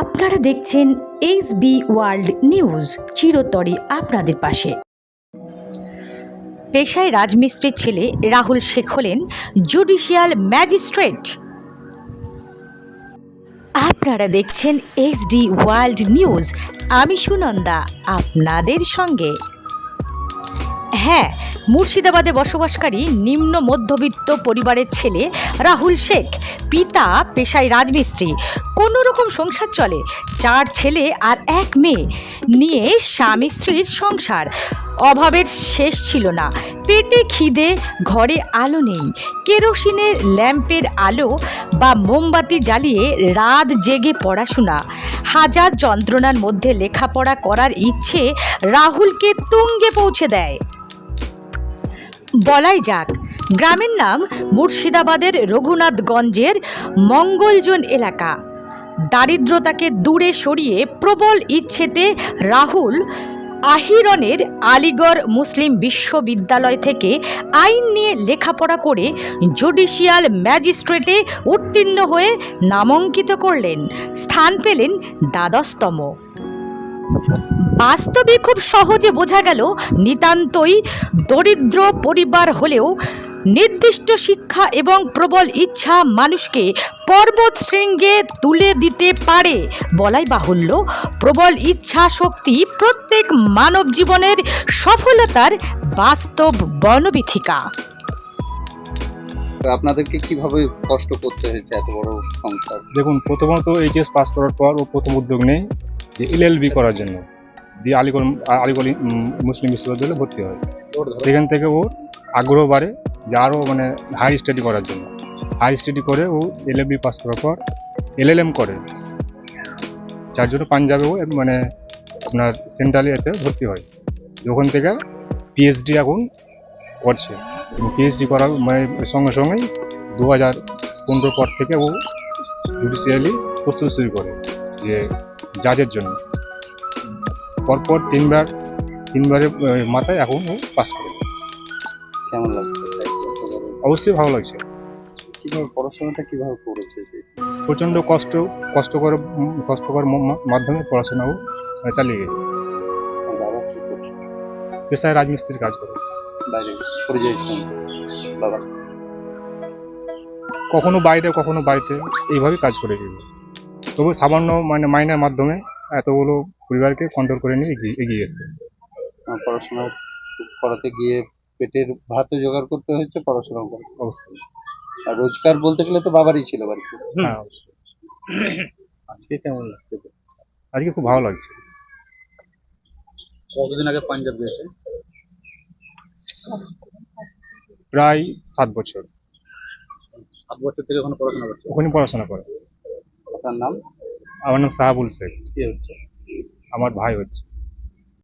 আপনারা দেখছেন H B world news চিরতরে আপনাদের পাশে। পেশায় রাজমিস্ত্রির ছেলে রাহুল শেখ হলেন জুডিশিয়াল ম্যাজিস্ট্রেট আপনারা দেখছেন এইচডি ওয়ার্ল্ড নিউজ আমি সুনন্দা, আপনাদের সঙ্গে। হ্যাঁ মুর্শিদাবাদে বসবাসকারী নিম্ন মধ্যবিত্ত পরিবারের ছেলে রাহুল শেখ। পিতা পেশায় রাজমিস্ত্রি। কোনো রকম সংসার চলে। চার ছেলে আর এক মেয়ে নিয়ে স্বামী স্ত্রীর সংসার। অভাবের শেষ ছিল না। পেটে খিদে, ঘরে আলো নেই। কেরোসিনের ল্যাম্পের আলো বা মোমবাতি জ্বালিয়ে রাত জেগে পড়াশোনা। হাজার যন্ত্রণার মধ্যে লেখাপড়া করার ইচ্ছে রাহুলকে তুঙ্গে পৌঁছে দেয়। বলাই যাক। গ্রামের নাম মুর্শিদাবাদের রঘুনাথগঞ্জের মঙ্গলজন এলাকা। দারিদ্রতাকে দূরে সরিয়ে প্রবল ইচ্ছেতে রাহুল আহিরনের আলিগড় মুসলিম বিশ্ববিদ্যালয় থেকে আইন নিয়ে লেখাপড়া করে জুডিশিয়াল ম্যাজিস্ট্রেটে উত্তীর্ণ হয়ে নামাঙ্কিত করলেন। স্থান পেলেন দ্বাদশতম। বাস্তবে খুব সহজে বোঝা গেল নিতান্তই দরিদ্র পরিবার হলেও নির্দিষ্ট শিক্ষা এবং প্রবল ইচ্ছা মানুষকে পর্বত শৃঙ্গে তুলে দিতে পারে বলাই বাহুল্য। প্রবল ইচ্ছা শক্তি প্রত্যেক মানব জীবনের সফলতার বাস্তব বনবিথিকা। আপনাদেরকে কীভাবে কষ্ট করতে হয়েছে এত বড় সংসার? দেখুন প্রথমত এইচএস পাস করার পর ও প্রথম উদ্যোগ নেই যে এলএলবি করার জন্য দিয়ে আলিগড় আলিগড় মুসলিম বিশ্ববিদ্যালয়ে ভর্তি হয়। সেখান থেকে ও আগ্রহ বাড়ে যে আরও মানে হাই স্টাডি করার জন্য। হাই স্টাডি করে ও এলএলবি পাস করার পর এলএলএম করে। যার জন্য পাঞ্জাবে ও মানে আপনার সেন্ট্রাল এতে ভর্তি হয়। ওখান থেকে পিএইচডি এখন করছে। পিএইচডি করার মানে সঙ্গে সঙ্গেই দু হাজার পনেরো পর থেকে ও জুডিশিয়ালি প্রস্তুত শুরু করে যে জাজের জন্য। পরপর তিনবার তিনবারের মাথায় এখন ও পাস করে। কেমন লাগছে? অবশ্যই ভালো লাগছে। কীভাবে পড়াশোনাটা কীভাবে করেছে প্রচণ্ড কষ্ট কষ্টকর কষ্টকর মাধ্যমে পড়াশোনাও চালিয়ে গেছে। বাবা কি করছে? পেশায় রাজমিস্ত্রির কাজ করে। বাইরে পরিযায়ী বাবা? কখনো বাইরে কখনো বাড়িতে এইভাবেই কাজ করে গেছে। তবু সামান্য মানে মাইনের মাধ্যমে এতগুলো পরিবারকে কন্ট্রোল করে নিয়ে এগিয়ে এগিয়ে গেছে পড়াশোনা করাতে গিয়ে পেটের ভাতও জোগাড় করতে হয়েছে পড়াশোনা করে অবশ্যই। আর রোজগার বলতে গেলে তো বাবারই ছিল বাড়িতে। হ্যাঁ অবশ্যই। আজকে কেমন লাগছে? আজকে খুব ভালো লাগছে। কতদিন আগে পাঞ্জাব গেছে প্রায় সাত বছর। সাত বছর থেকে ওখানে পড়াশোনা করছে ওখানে পড়াশোনা করে। আপনার নাম? আমার নাম সাহাবুল শেখ। কি হচ্ছে আমার ভাই হচ্ছে।